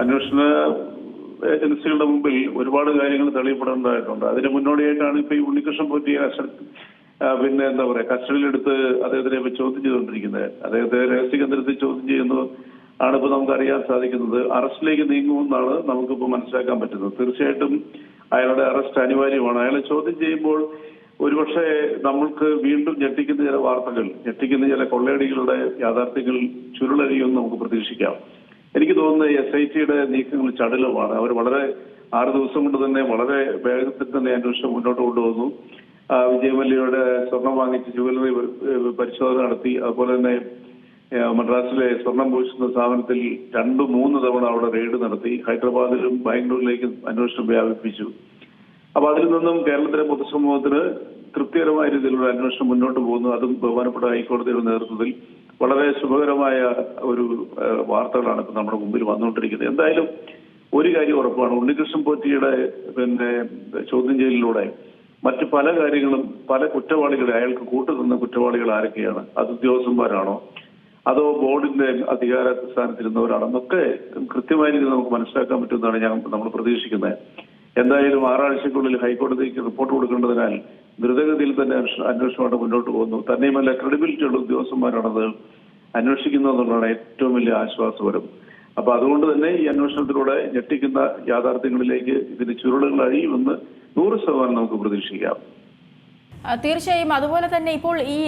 അന്വേഷണ ഏജൻസികളുടെ മുമ്പിൽ ഒരുപാട് കാര്യങ്ങൾ തെളിയപ്പെടേണ്ടതായിട്ടുണ്ട്. അതിന് മുന്നോടിയായിട്ടാണ് ഇപ്പൊ ഈ ഉണ്ണികൃഷ്ണൻ പൊറ്റിയെ പിന്നെ എന്താ പറയാ കസ്റ്റഡിയിലെടുത്ത് അദ്ദേഹത്തിനെ ഇപ്പൊ ചോദ്യം ചെയ്തുകൊണ്ടിരിക്കുന്നത്. അദ്ദേഹത്തെ രഹസ്യ കേന്ദ്രത്തിൽ ചോദ്യം ചെയ്യുന്നു ആണ് ഇപ്പൊ നമുക്ക് അറിയാൻ സാധിക്കുന്നത്. അറസ്റ്റിലേക്ക് നീങ്ങുമെന്നാണ് നമുക്കിപ്പോ മനസ്സിലാക്കാൻ പറ്റുന്നത്. തീർച്ചയായിട്ടും അയാളുടെ അറസ്റ്റ് അനിവാര്യമാണ്. അയാളെ ചോദ്യം ചെയ്യുമ്പോൾ ഒരുപക്ഷെ നമ്മൾക്ക് വീണ്ടും ഞെട്ടിക്കുന്ന ചില വാർത്തകൾ ഞെട്ടിക്കുന്ന ചില കൊള്ളയടികളുടെ യാഥാർത്ഥ്യങ്ങൾ ചുരുളരിയുമെന്ന് നമുക്ക് പ്രതീക്ഷിക്കാം. എനിക്ക് തോന്നുന്നത് എസ് ഐ ടിയുടെ നീക്കങ്ങൾ ചടുലമാണ്. അവർ വളരെ ആറ് ദിവസം കൊണ്ട് തന്നെ വളരെ വേഗത്തിൽ തന്നെ അന്വേഷണം മുന്നോട്ട് കൊണ്ടുവന്നു. വിജയമല്യയുടെ സ്വർണം വാങ്ങിച്ച് ജുവലറി പരിശോധന നടത്തി. അതുപോലെ തന്നെ മദ്രാസിലെ സ്വർണം പൂശുന്ന സ്ഥാപനത്തിൽ രണ്ട് മൂന്ന് തവണ അവിടെ റെയ്ഡ് നടത്തി. ഹൈദരാബാദിലും ബാംഗ്ലൂരിലേക്കും അന്വേഷണം വ്യാപിപ്പിച്ചു. അപ്പൊ അതിൽ നിന്നും കേരളത്തിലെ പൊതുസമൂഹത്തിന് തൃപ്തികരമായ രീതിയിലുള്ള അന്വേഷണം മുന്നോട്ട് പോകുന്നു. അതും ബഹുമാനപ്പെട്ട ഹൈക്കോടതിയുടെ നേതൃത്വത്തിൽ വളരെ ശുഭകരമായ ഒരു വാർത്തകളാണ് ഇപ്പൊ നമ്മുടെ മുമ്പിൽ വന്നുകൊണ്ടിരിക്കുന്നത്. എന്തായാലും ഒരു കാര്യം ഉറപ്പാണ്. ഉണ്ണികൃഷ്ണൻ പോറ്റിയുടെ പിന്നെ ചോദ്യം ചെയ്യലിലൂടെ മറ്റ് പല കാര്യങ്ങളും പല കുറ്റവാളികളെ അയാൾക്ക് കൂട്ടുനിന്ന കുറ്റവാളികൾ ആരൊക്കെയാണ്? അത് ഉദ്യോഗസ്ഥന്മാരാണോ? അതോ ബോർഡിന്റെ അധികാര സ്ഥാനത്തിരുന്നവരാണോ എന്നൊക്കെ കൃത്യമായ രീതിയിൽ നമുക്ക് മനസ്സിലാക്കാൻ പറ്റുമെന്നാണ് ഞാൻ നമ്മൾ പ്രതീക്ഷിക്കുന്നത്. എന്തായാലും ആറാഴ്ചക്കുള്ളിൽ ഹൈക്കോടതിക്ക് റിപ്പോർട്ട് കൊടുക്കേണ്ടതിനാൽ ദ്രുതഗതിയിൽ തന്നെ അന്വേഷ- അന്വേഷണമായിട്ട് മുന്നോട്ട് പോകുന്നു. തന്നെയുമല്ല ക്രെഡിബിലിറ്റി ഉള്ള ഉദ്യോഗസ്ഥന്മാരാണത് അന്വേഷിക്കുന്നത് എന്നുള്ളതാണ് ഏറ്റവും വലിയ ആശ്വാസപരം. അപ്പൊ അതുകൊണ്ട് തന്നെ ഈ അന്വേഷണത്തിലൂടെ ഞെട്ടിക്കുന്ന യാഥാർത്ഥ്യങ്ങളിലേക്ക് ഇതിന് ചുരുളുകൾ അഴിയുമെന്ന് നൂറ് ശതമാനം നമുക്ക് പ്രതീക്ഷിക്കാം. തീർച്ചയായും അതുപോലെ തന്നെ ഇപ്പോൾ ഈ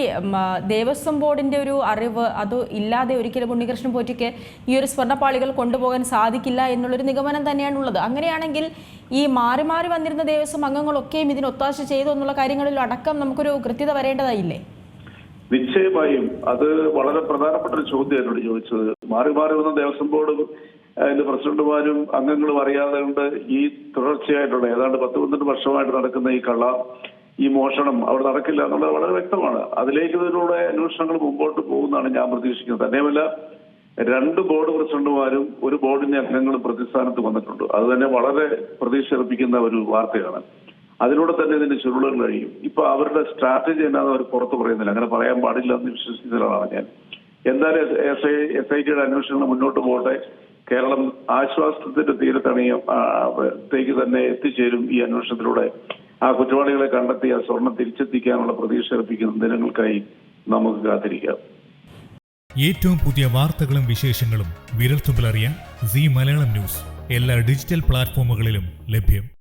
ദേവസ്വം ബോർഡിന്റെ ഒരു അറിവ് അത് ഇല്ലാതെ ഒരിക്കലും ഉണ്ണികൃഷ്ണൻ പോറ്റിക്ക് ഈ ഒരു സ്വർണപ്പാളികൾ കൊണ്ടുപോകാൻ സാധിക്കില്ല എന്നുള്ളൊരു നിഗമനം തന്നെയാണുള്ളത്. അങ്ങനെയാണെങ്കിൽ ഈ മാറി മാറി വന്നിരുന്ന ദേവസ്വം അംഗങ്ങളൊക്കെയും ഇതിന് ഒത്താശ ചെയ്തു എന്നുള്ള കാര്യങ്ങളിൽ അടക്കം നമുക്കൊരു കൃത്യത വരേണ്ടതായില്ലേ? നിശ്ചയമായും. അത് വളരെ പ്രധാനപ്പെട്ട ഒരു ചോദ്യം എന്നോട് ചോദിച്ചത്. മാറി മാറി വന്ന ദേവസ്വം ബോർഡ് അതിന്റെ പ്രസിഡന്റുമാരും അംഗങ്ങളും അറിയാതെ കൊണ്ട് ഈ തുടർച്ചയായിട്ടുള്ള ഏതാണ്ട് പത്ത് പന്ത്രണ്ട് വർഷമായിട്ട് നടക്കുന്ന ഈ കള്ള ഈ മോഷണം അവിടെ നടക്കില്ല എന്നുള്ളത് വളരെ വ്യക്തമാണ്. അതിലേക്ക് ഇതിലൂടെ അന്വേഷണങ്ങൾ മുമ്പോട്ട് പോകുന്നതാണ് ഞാൻ പ്രതീക്ഷിക്കുന്നത്. തന്നെയുമല്ല രണ്ട് ബോർഡ് പ്രസിഡന്റുമാരും ഒരു ബോർഡിന്റെ അംഗങ്ങളും പ്രതിസ്ഥാനത്ത് വന്നിട്ടുണ്ട്. അത് തന്നെ വളരെ പ്രതീക്ഷർപ്പിക്കുന്ന ഒരു വാർത്തയാണ്. അതിലൂടെ തന്നെ ഇതിന്റെ ചുരുളുകൾ കഴിയും. ഇപ്പൊ അവരുടെ സ്ട്രാറ്റജി എന്നാന്ന് അവർ പുറത്തു പറയുന്നില്ല. അങ്ങനെ പറയാൻ പാടില്ല എന്ന് വിശ്വസിക്കുന്ന ഒരാളാണ് ഞാൻ. എന്തായാലും എസ് ഐ ടിയുടെ മുന്നോട്ട് പോകട്ടെ. കേരളം ആശ്വാസത്തിന്റെ തീരത്തണിയത്തേക്ക് തന്നെ എത്തിച്ചേരും ഈ അന്വേഷണത്തിലൂടെ. ആ കുറ്റവാളികളെ കണ്ടെത്തി ആ സ്വർണം തിരിച്ചെത്തിക്കാനുള്ള പ്രതീക്ഷ അർപ്പിക്കുന്ന ദിനങ്ങൾക്കായി നമുക്ക് കാത്തിരിക്കാം. ഏറ്റവും പുതിയ വാർത്തകളും വിശേഷങ്ങളും വിരൽത്തുമ്പിലറിയാൻ സി മലയാളം ന്യൂസ്. എല്ലാ ഡിജിറ്റൽ പ്ലാറ്റ്ഫോമുകളിലും ലഭ്യം.